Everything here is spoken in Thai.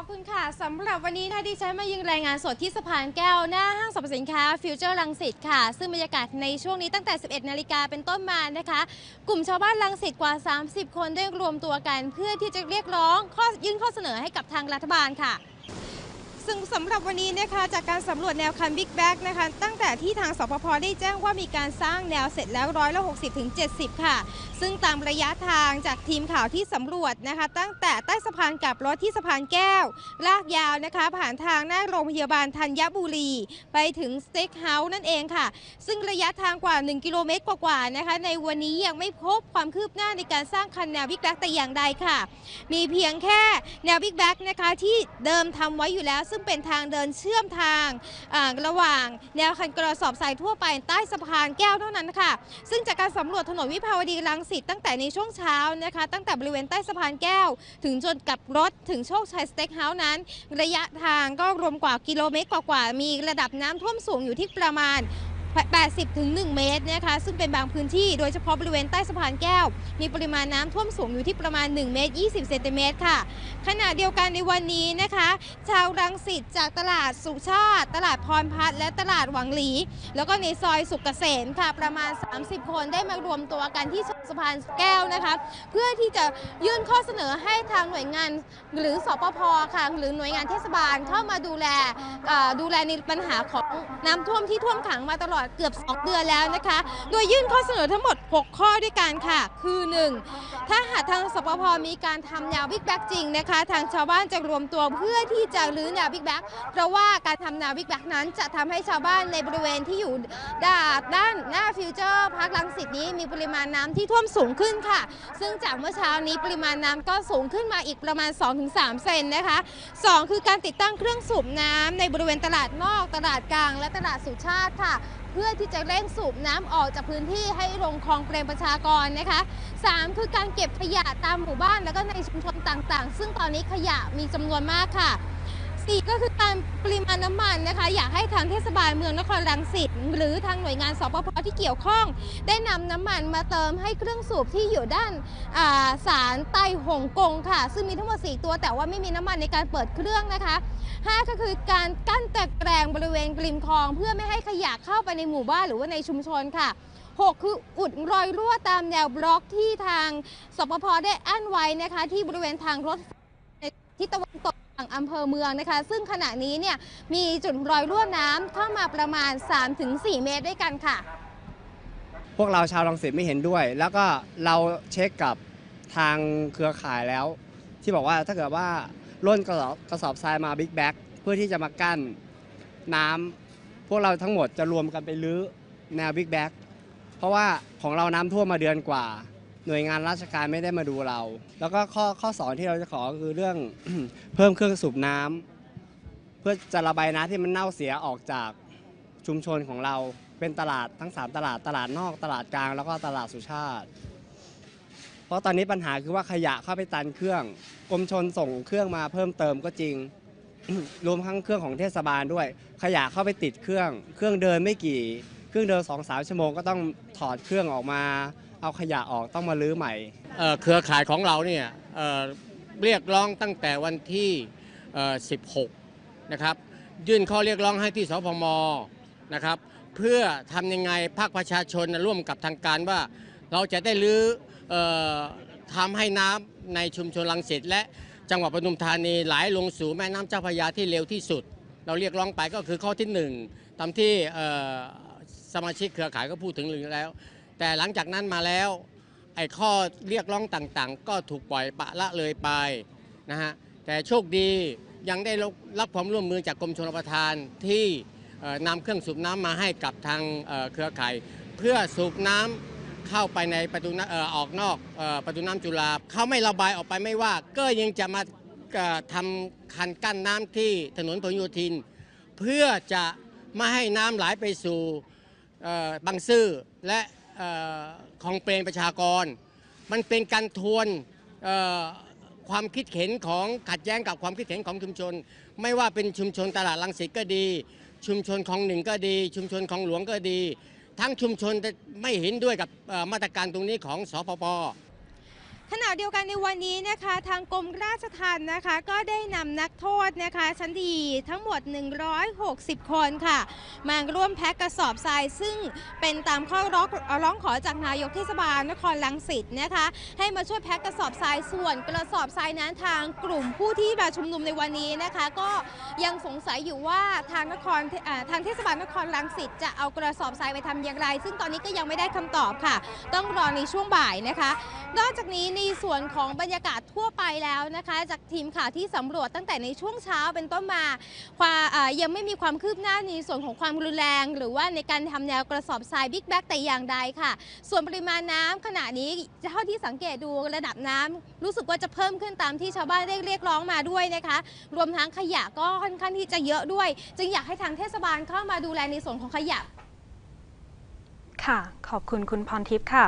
อบคุณค่ะสำหรับวันนี้นะคะดิฉันมายืนรายงานสดที่สะพานแก้วหน้าห้างสรรพสินค้าฟิวเจอร์ลังสิตค่ะ ซึ่งบรรยากาศในช่วงนี้ตั้งแต่ 11 นาฬิกาเป็นต้นมานะคะ กลุ่มชาวบ้านลังสิตกว่า 30 คนได้รวมตัวกัน เพื่อที่จะเรียกร้องข้อยื่นข้อเสนอให้กับทางรัฐบาลค่ะ ซึ่งสำหรับวันนี้นะคะจากการสำรวจแนวคันบิ๊กแบ็กนะคะตั้งแต่ที่ทางสปพได้แจ้งว่ามีการสร้างแนวเสร็จแล้วร้อยละ60ถึง70ค่ะ ซึ่งตามระยะทางจากทีมข่าวที่สำรวจนะคะ ตั้งแต่ใต้สะพานกับรถที่สะพานแก้ว ลากยาวนะคะ ผ่านทางหน้าโรงพยาบาลธัญบุรี ไปถึงสเต็กเฮาส์นั่นเองค่ะ ซึ่งระยะทางกว่า 1 กิโลเมตรกว่าๆนะคะในวันนี้ยังไม่พบความคืบหน้าในการสร้างคันแนวบิ๊กแบ็กแต่อย่างใดค่ะ มีเพียงแค่แนวบิ๊กแบ็กนะคะที่เดิมทำไว้อยู่แล้วซึ่งเป็นทางเดินเชื่อมทางระหว่างแนวคันกระสอบทรายทั่วไปใต้สะพานแก้วเท่านั้นค่ะ ซึ่งจากการสำรวจถนนวิภาวดีรังสิตตั้งแต่ในช่วงเช้านะคะ ตั้งแต่บริเวณใต้สะพานแก้ว ถึงจนกับรถถึงโชคชัยสเต็กเฮาส์นั้น ระยะทางก็รวมกว่ากิโลเมตรกว่าๆมีระดับน้ำท่วมสูงอยู่ที่ประมาณ 80ถึง1เมตรนะคะซึ่งเป็นบางพื้นที่โดยเฉพาะบริเวณใต้สะพานแก้ว มีปริมาณน้ำท่วมสูงอยู่ที่ประมาณ 1 เมตร 20 เซนติเมตรค่ะ ขณะเดียวกันในวันนี้นะคะ ชาวรังสิตจากตลาดสุชาติ ตลาดพรพัฒน์และตลาดหวังหลี แล้วก็ในซอยสุกเกษมค่ะ ประมาณ 30 คนได้มารวมตัวกันที่สะพานแก้วนะคะ เพื่อที่จะยื่นข้อเสนอให้ทางหน่วยงานหรือสปพค่ะ หรือหน่วยงานเทศบาลเข้ามาดูแลดูแลในปัญหาของน้ำท่วมที่ท่วมขังมาตลอดเกือบ 2 เดือนแล้วนะคะ โดยยื่นข้อเสนอทั้งหมด 6 ข้อด้วยกันค่ะ คือ 1. ถ้าหากทางสปพมีการทำแนวบิ๊กแบ็กจริงนะคะ ทางชาวบ้านจะรวมตัวเพื่อที่จะรื้อแนวบิ๊กแบ็กเพราะว่าการทำแนวบิ๊กแบ็กนั้นจะทำให้ชาวบ้านในบริเวณที่อยู่ด้านด้านหน้าฟิวเจอร์พาร์คลังสิตนี้มีปริมาณน้ำที่ท่วมสูงขึ้นค่ะ ซึ่งจากเมื่อเช้านี้ปริมาณน้ำก็สูงขึ้นมาอีกประมาณ 2-3 เซนนะคะ 2 คือการติดตั้งเครื่องสูบน้ำในบริเวณตลาดนอกตลาดกลาง และตลาดสุชาติค่ะเพื่อที่จะเร่งสูบน้ำออกจากพื้นที่ให้ลงคลองเปรมประชากรนะคะ 3 คือการเก็บขยะตามหมู่บ้านแล้วก็ในชุมชนต่างๆ ซึ่งตอนนี้ขยะมีจำนวนมากค่ะ 4 ก็คือการปริมาณน้ำมันนะคะ อยากให้ทางเทศบาลเมืองนครรังสิตหรือทางหน่วยงานสปพที่เกี่ยวข้อง ได้นำน้ำมันมาเติมให้เครื่องสูบที่อยู่ด้านาสารไต้หงกงค่ะ ซึ่งมีทั้งหมด 4 ตัว แต่ว่าไม่มีน้ำมันในการเปิดเครื่องนะคะ 5 ก็คือการกั้นตะแกรงบริเวณริมคลอง เพื่อไม่ให้ขยะเข้าไปในหมู่บ้านหรือว่าในชุมชนค่ะ 6 คืออุดรอยรั่วตามแนวบล็อกที่ทางสปพได้อั้นไว้นะคะ ที่บริเวณทางรถทิศตะวันตก อำเภอเมืองนะคะ ซึ่งขณะนี้เนี่ยมีจุดรอยรั่วน้ำเข้ามาประมาณ 3-4 เมตรด้วยกันค่ะ พวกเราชาวรังสิตไม่เห็นด้วย แล้วก็เราเช็คกับทางเครือข่ายแล้ว ที่บอกว่าถ้าเกิดว่าร่นกระสอบกระสอบทรายมาบิ๊กแบ็กเพื่อที่จะมากั้นน้ำพวกเราทั้งหมดจะรวมกันไปรื้อแนวบิ๊กแบ็กเพราะว่าของเราน้ำท่วมมาเดือนกว่า หน่วยงานราชการไม่ได้มาดูเรา แล้วก็ข้อข้อสองที่เราจะขอคือเรื่อง เพิ่มเครื่องสูบน้ำเพื่อจะระบายน้ำที่มันเน่าเสียออกจากชุมชนของเราเป็นตลาดทั้ง 3 ตลาดตลาดนอกตลาดกลาง แล้วก็ตลาดสุชาติ เพราะตอนนี้ปัญหาคือว่าขยะเข้าไปตันเครื่องกรมชนส่งเครื่องมาเพิ่มเติมก็จริง รวมทั้งเครื่องของเทศบาลด้วย ขยะเข้าไปติดเครื่อง เครื่องเดินไม่กี่ เครื่องเดินสองสามชั่วโมงก็ต้องถอดเครื่องออกมา เอาขยะออกต้องมาลื้อใหม่ เครือข่ายของเราเนี่ยเเรียกร้องตั้งแต่วันที่ 16 นะครับ ยื่นข้อเรียกร้องให้ที่สพมนะครับ เพื่อทำยังไงภาคประชาชนร่วมกับทางการว่า เราจะได้รื้อเอ่อทำให้น้ำในชุมชนลังสิตและจังหวัดปทุมธานีไหลลงสู่แม่น้ำเจ้าพระยาที่เร็วที่สุด เราเรียกร้องไปก็คือข้อที่หนึ่งตามที่สมาชิกเครือข่ายก็พูดถึงแล้ว แต่หลังจากนั้นมาแล้วไอ้ข้อเรียกร้องต่างๆ ก็ถูกปล่อยปละละเลยไปนะฮะแต่โชคดียังได้รับความร่วมมือจากกรมชลประทานที่นำเครื่องสูบน้ำมาให้กับทางเครือข่าย เพื่อสูบน้ำเข้าไปในประตูน้ำออกนอกประตูน้ำจุฬาเขาไม่ระบายออกไปไม่ว่า ก็ยังจะมาทำคันกั้นน้ำที่ถนนพหลโยธิน เพื่อจะไม่ให้น้ำไหลไปสู่บางซื่อและ เอ่อคลองเปลงประชากร มันเป็นการทวนความคิดเห็นของขัดแย้งกับความคิดเห็นของชุมชน ไม่ว่าเป็นชุมชนตลาดลังสิตก็ดี ชุมชนของหนึ่งก็ดี ชุมชนของหลวงก็ดี ทั้งชุมชนไม่เห็นด้วยกับมาตรการตรงนี้ของสพป ขณะเดียวกันในวันนี้นะคะทางกรมราชทัณฑ์นะคะ ก็ได้นำนักโทษนะคะชั้นดีทั้งหมด 160 คนค่ะ มาร่วมแพ็คกระสอบทราย ซึ่งเป็นตามข้อร้องร้องขอจากนายกเทศบาลนครลังสิตนะคะ ให้มาช่วยแพ็คกระสอบทรายส่วนกระสอบทรายนั้นทางกลุ่มผู้ที่มาชุมนุมในวันนี้นะคะ ก็ยังสงสัยอยู่ว่าทางนครทางเทศบาลนครลังสิตจะเอากระสอบทรายไปทำอย่างไร ซึ่งตอนนี้ก็ยังไม่ได้คำตอบค่ะ ต้องรอในช่วงบ่ายนะคะ นอกจากนี้ในส่วนของบรรยากาศทั่วไปแล้วนะคะ จากทีมข่าวที่สำรวจตั้งแต่ในช่วงเช้าเป็นต้นมาายังไม่มีความคืบหน้าในส่วนของความรุนแรง หรือว่าในการทำแนวกระสอบทรายบิ๊กแบ็กแต่อย่างใดค่ะ ส่วนปริมาณน้ำขณะนี้เท่าที่สังเกตดูระดับน้ำรู้สึกว่าจะเพิ่มขึ้นตามที่ชาวบ้านเรียกเรียกร้องมาด้วยนะคะ รวมทั้งขยะก็ค่อนข้างที่จะเยอะด้วย จึงอยากให้ทางเทศบาลเข้ามาดูแลในส่วนของขยะค่ะ ขอบคุณคุณพรทิพย์ค่ะ